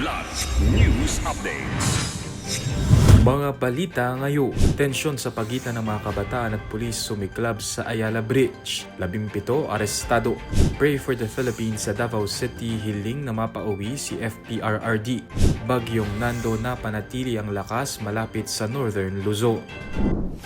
Kidlat News Updates. Mga balita ngayon, tensyon sa pagitan ng mga kabataan at pulis sumiklab sa Ayala Bridge. Labimpito arestado. Pray for the Philippines sa Davao City hiling na mapauwi si FPRRD. Bagyong Nando na panatili ang lakas malapit sa Northern Luzon.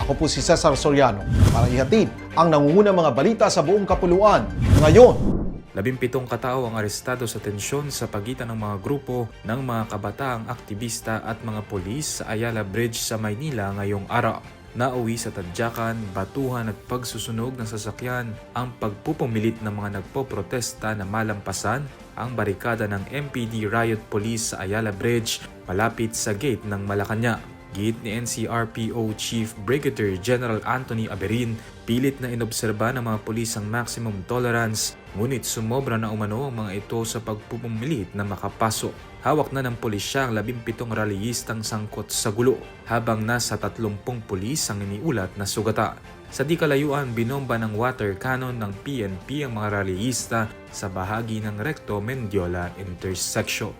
Ako po si Cesar Soriano para ihatid ang nangungunang mga balita sa buong kapuluan. Ngayon, Labimpitong katao ang arestado sa tensyon sa pagitan ng mga grupo ng mga kabataang aktivista at mga polis sa Ayala Bridge sa Maynila ngayong araw. Nauwi sa tadyakan, batuhan at pagsusunog ng sasakyan ang pagpupumilit ng mga nagpoprotesta na malampasan ang barikada ng MPD Riot Police sa Ayala Bridge malapit sa gate ng Malacanang. Git ni NCRPO Chief Brigadier General Anthony Aberin, pilit na inobserba ng mga pulis ang maximum tolerance, ngunit sumobra na umano ang mga ito sa pagpupumilit na makapasok. Hawak na ng pulisya ang 17 rallyistang sangkot sa gulo, habang nasa 30 pulis ang iniulat na sugata. Sa di kalayuan, binomba ng water cannon ng PNP ang mga rallyista sa bahagi ng Recto Mendiola intersection.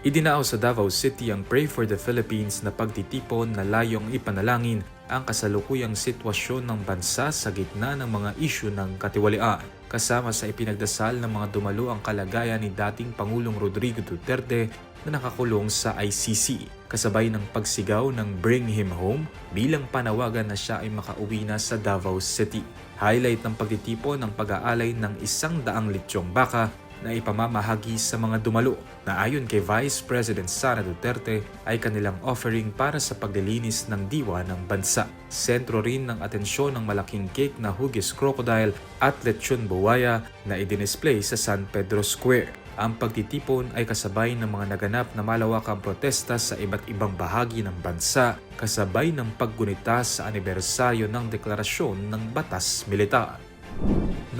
Idinao sa Davao City ang Pray for the Philippines na pagtitipon na layong ipanalangin ang kasalukuyang sitwasyon ng bansa sa gitna ng mga isyu ng katiwalian. Kasama sa ipinagdasal ng mga dumalo ang kalagayan ni dating Pangulong Rodrigo Duterte na nakakulong sa ICC, kasabay ng pagsigaw ng Bring Him Home bilang panawagan na siya ay makauwi na sa Davao City. Highlight ng pagtitipon ng pag-aalay ng isang daang litsyong baka na ipamamahagi sa mga dumalo na ayon kay Vice President Sara Duterte ay kanilang offering para sa paglilinis ng diwa ng bansa. Sentro rin ng atensyon ng malaking cake na hugis crocodile at lechon buwaya na idinisplay sa San Pedro Square. Ang pagtitipon ay kasabay ng mga naganap na malawakang protesta sa iba't ibang bahagi ng bansa kasabay ng paggunita sa anibersaryo ng deklarasyon ng batas militar.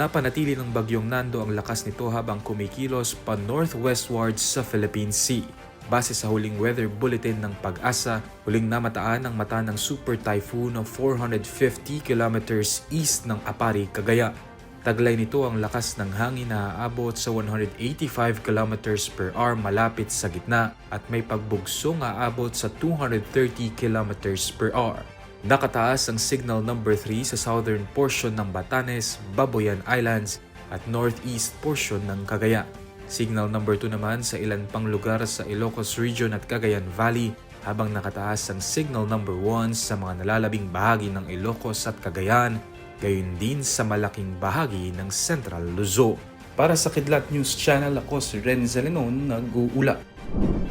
Napanatili ng bagyong Nando ang lakas nito habang kumikilos pa northwestwards sa Philippine Sea. Base sa huling weather bulletin ng pag-asa, huling namataan ang mata ng super typhoon ng 450 kilometers east ng Apari, Cagayan. Taglay nito ang lakas ng hangin na aabot sa 185 kilometers per hour malapit sa gitna at may pagbugsong aabot sa 230 kilometers per hour. Nakataas ang signal number 3 sa southern portion ng Batanes, Baboyan Islands at northeast portion ng Cagayan. Signal number 2 naman sa ilan pang lugar sa Ilocos Region at Cagayan Valley habang nakataas ang signal number 1 sa mga nalalabing bahagi ng Ilocos at Cagayan, gayon din sa malaking bahagi ng Central Luzon. Para sa Kidlat News Channel, ako si Renzo Lenon, nag-uula.